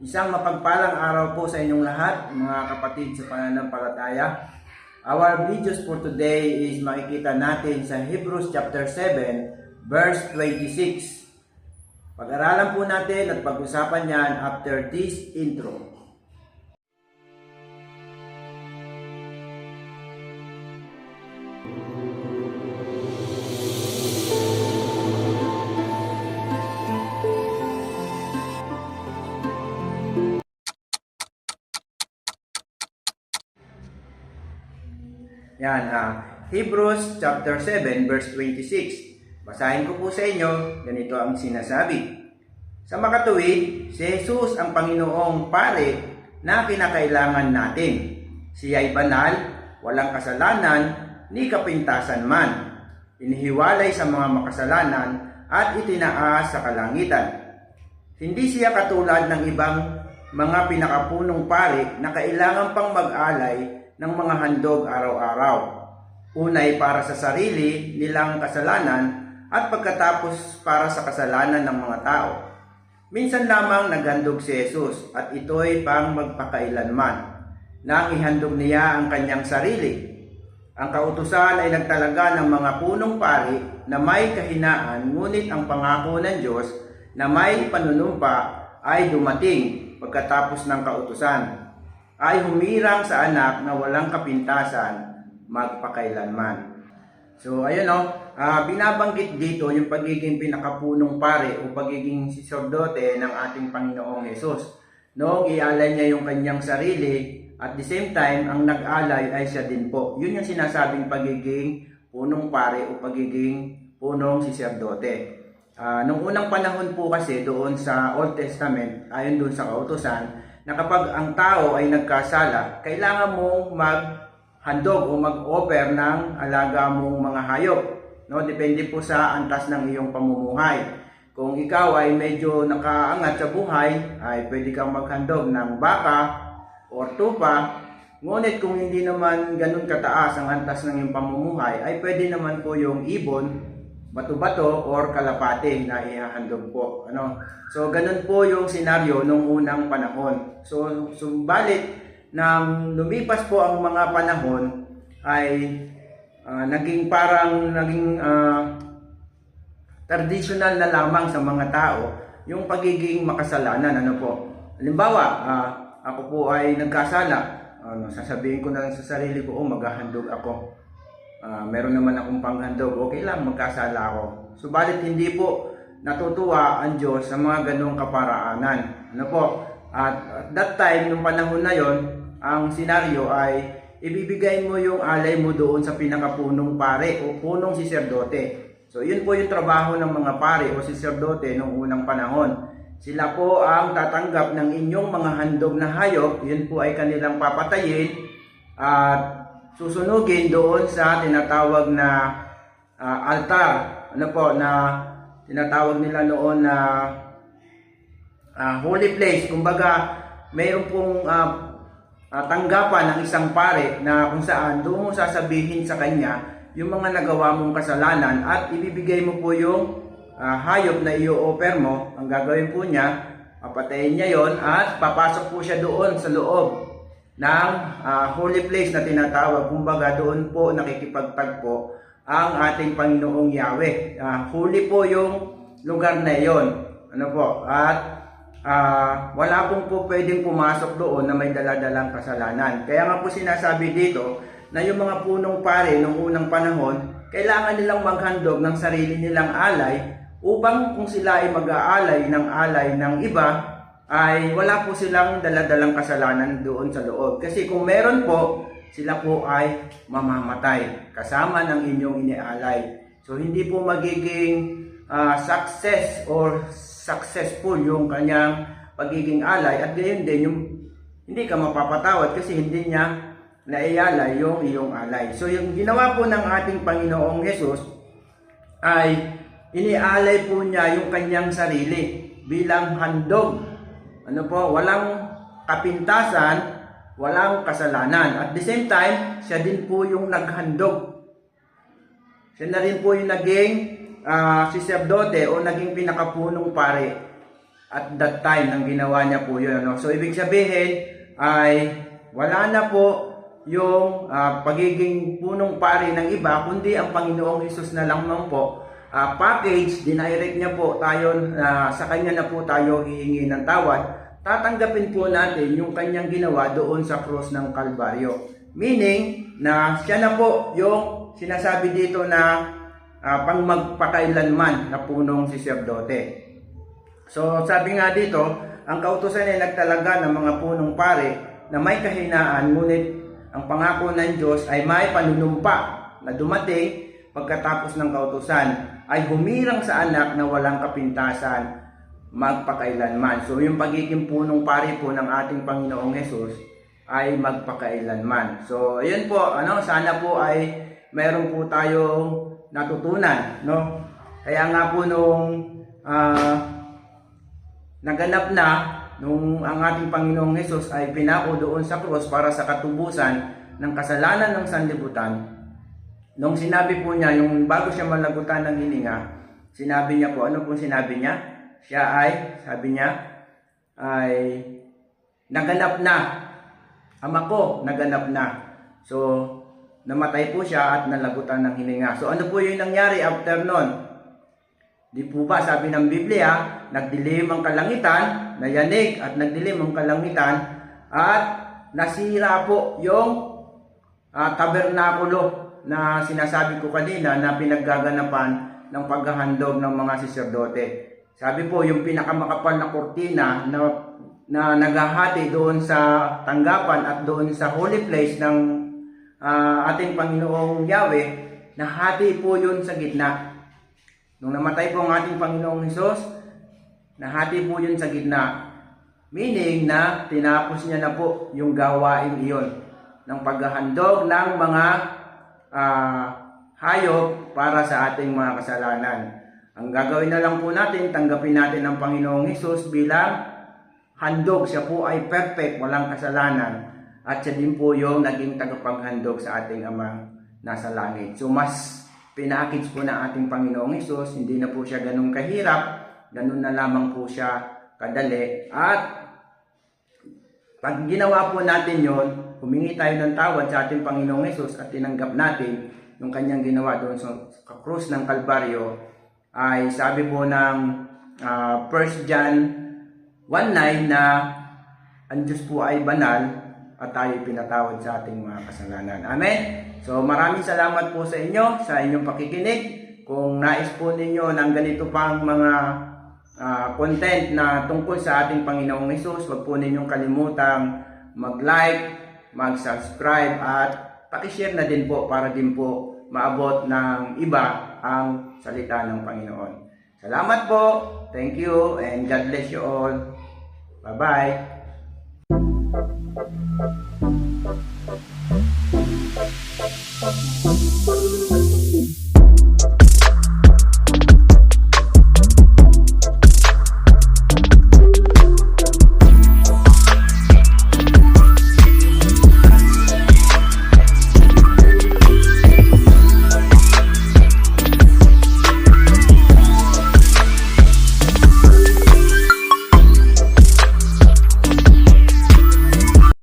Isang mapagpalang araw po sa inyong lahat, mga kapatid sa pananampalataya. Our videos for today is makikita natin sa Hebrews chapter 7, verse 26. Pag-aralan po natin at pag-usapan yan after this intro. Yan, ah, Hebrews chapter 7 verse 26. Basahin ko po sa inyo, ganito ang sinasabi. Sa makatuwid, si Jesus ang Panginoong pare na kinakailangan natin. Siya ay banal, walang kasalanan, ni kapintasan man. Inihiwalay sa mga makasalanan at itinaas sa kalangitan. Hindi siya katulad ng ibang mga pinakapunong pare na kailangan pang mag-alay ng mga handog araw-araw. Unay para sa sarili nilang kasalanan at pagkatapos para sa kasalanan ng mga tao. Minsan lamang naghandog si Jesus at ito'y pang magpakailanman nang ihandog niya ang kanyang sarili. Ang kautusan ay nagtalaga ng mga punong pari na may kahinaan ngunit ang pangako ng Diyos na may panunumpa ay dumating pagkatapos ng kautusan ay humirang sa anak na walang kapintasan magpakailanman. So ayun no, ah, binabanggit dito yung pagiging pinakapunong pare o pagiging sacerdote ng ating Panginoong Yesus. Noong ialay niya yung kanyang sarili at the same time ang nag-alay ay siya din po. Yun yung sinasabing pagiging punong pare o pagiging punong sacerdote. Ah, nung unang panahon po kasi doon sa Old Testament, ayon doon sa kautosan, na kapag ang tao ay nagkasala, kailangan mong maghandog o mag-offer ng alaga mong mga hayop. No? Depende po sa antas ng iyong pamumuhay. Kung ikaw ay medyo nakaangat sa buhay, ay pwede kang maghandog ng baka or tupa. Ngunit kung hindi naman ganun kataas ang antas ng iyong pamumuhay, ay pwede naman po yung ibon, bato-bato or kalapate na ihahandog po. Ano? So, ganun po yung senaryo nung unang panahon. So, subalit, nang lumipas po ang mga panahon, ay ah, naging parang, naging ah, traditional na lamang sa mga tao yung pagiging makasalanan. Ano po? Halimbawa, ah, ako po ay nagkasala. Ano, sasabihin ko na sa sarili ko, oh, maghahandog ako. Ah, meron naman akong panghandog, okay lang, magkasala ako. Subalit hindi po natutuwa ang Diyos sa mga ganong kaparaanan. Ano po? At at that time, nung panahon na yon, ang senaryo ay ibibigay mo yung alay mo doon sa pinakapunong pare o punong siserdote. So yun po yung trabaho ng mga pare o siserdote nung unang panahon. Sila po ang tatanggap ng inyong mga handog na hayop, yun po ay kanilang papatayin at susunugin doon sa tinatawag na ah, altar. Ano po na tinatawag nila noon na ah, holy place. Kumbaga, mayroon pong ah, ah, tanggapan ng isang pare na kung saan doon mo sasabihin sa kanya yung mga nagawa mong kasalanan at ibibigay mo po yung ah, hayop na i-offer mo. Ang gagawin po niya, papatayin niya yon at papasok po siya doon sa loob ng ah, holy place na tinatawag. Kumbaga doon po nakikipagtagpo ang ating Panginoong Yahweh. Ah, holy po yung lugar na yon. Ano po? At ah, wala pong po pwedeng pumasok doon na may daladalang kasalanan. Kaya nga po sinasabi dito na yung mga punong pare nung unang panahon, kailangan nilang maghandog ng sarili nilang alay upang kung sila ay mag-aalay ng alay ng iba, ay wala po silang daladalang kasalanan doon sa loob. Kasi kung meron po, sila po ay mamamatay kasama ng inyong inialay. So hindi po magiging ah, success or successful yung kanyang pagiging alay at gayon din yung hindi ka mapapatawad kasi hindi niya naialay yung iyong alay. So yung ginawa po ng ating Panginoong Hesus ay inialay po niya yung kanyang sarili bilang handog. Ano po, walang kapintasan, walang kasalanan. At the same time, siya din po yung naghandog. Siya na rin po yung naging uh, siserdote o naging pinakapunong pare at that time nang ginawa niya po yun. Ano? So ibig sabihin ay wala na po yung ah, pagiging punong pari ng iba, kundi ang Panginoong Hesus na lang naman po. Ah, package, dinirect niya po tayo, na sa kanya na po tayo hihingi ng tawad. Tatanggapin po natin yung kanyang ginawa doon sa cross ng Kalbaryo. Meaning na siya na po yung sinasabi dito na ah, pang magpakailanman na punong si Sacerdote. So sabi nga dito, ang kautusan ay nagtalaga ng mga punong pare na may kahinaan ngunit ang pangako ng Diyos ay may panunumpa na dumating pagkatapos ng kautusan ay humirang sa anak na walang kapintasan magpakailanman. So yung pagiging punong pare po ng ating Panginoong Yesus ay magpakailanman. So ayun po, ano, sana po ay meron po tayong natutunan, no? Kaya nga po nung ah, naganap na nung ang ating Panginoong Hesus ay pinako doon sa cross para sa katubusan ng kasalanan ng sanlibutan. Nung sinabi po niya, yung bago siya malagutan ng hininga, sinabi niya po, ano po sinabi niya? Siya ay, sabi niya, ay naganap na. Ama ko, naganap na. So, namatay po siya at nalagutan ng hininga. So, ano po yung nangyari after nun? Di po ba sabi ng Biblia, nagdilim ang kalangitan, nayanig at nagdilim ang kalangitan at nasira po yung ah, tabernakulo na sinasabi ko kanina na pinaggaganapan ng paghahandog ng mga saserdote. Sabi po, yung pinakamakapal na kortina na, na naghahati doon sa tanggapan at doon sa holy place ng ah, ating Panginoong Yahweh, nahati po yun sa gitna. Nung namatay po ang ating Panginoong Hesus, nahati po yun sa gitna. Meaning na tinapos niya na po yung gawain iyon ng paghahandog ng mga ah, hayop para sa ating mga kasalanan. Ang gagawin na lang po natin, tanggapin natin ang Panginoong Hesus bilang handog. Siya po ay perfect, walang kasalanan. At siya din po yung naging tagapaghandog sa ating Ama nasa langit. So mas pinakits po ng ating Panginoong Hesus, hindi na po siya ganun kahirap, ganun na lamang po siya kadali. At pag ginawa po natin yon, humingi tayo ng tawad sa ating Panginoong Hesus at tinanggap natin yung kanyang ginawa doon sa krus ng Kalbaryo, ay sabi po ng ah, 1 John 1.9 na ang Diyos po ay banal at tayo pinatawad sa ating mga kasalanan. Amen? So maraming salamat po sa inyo, sa inyong pakikinig. Kung nais po ninyo ng ganito pang mga ah, content na tungkol sa ating Panginoong Hesus, huwag po ninyong kalimutang mag-like, mag-subscribe at pakishare na din po para din po maabot ng iba ang salita ng Panginoon. Salamat po. Thank you and God bless you all. Bye-bye.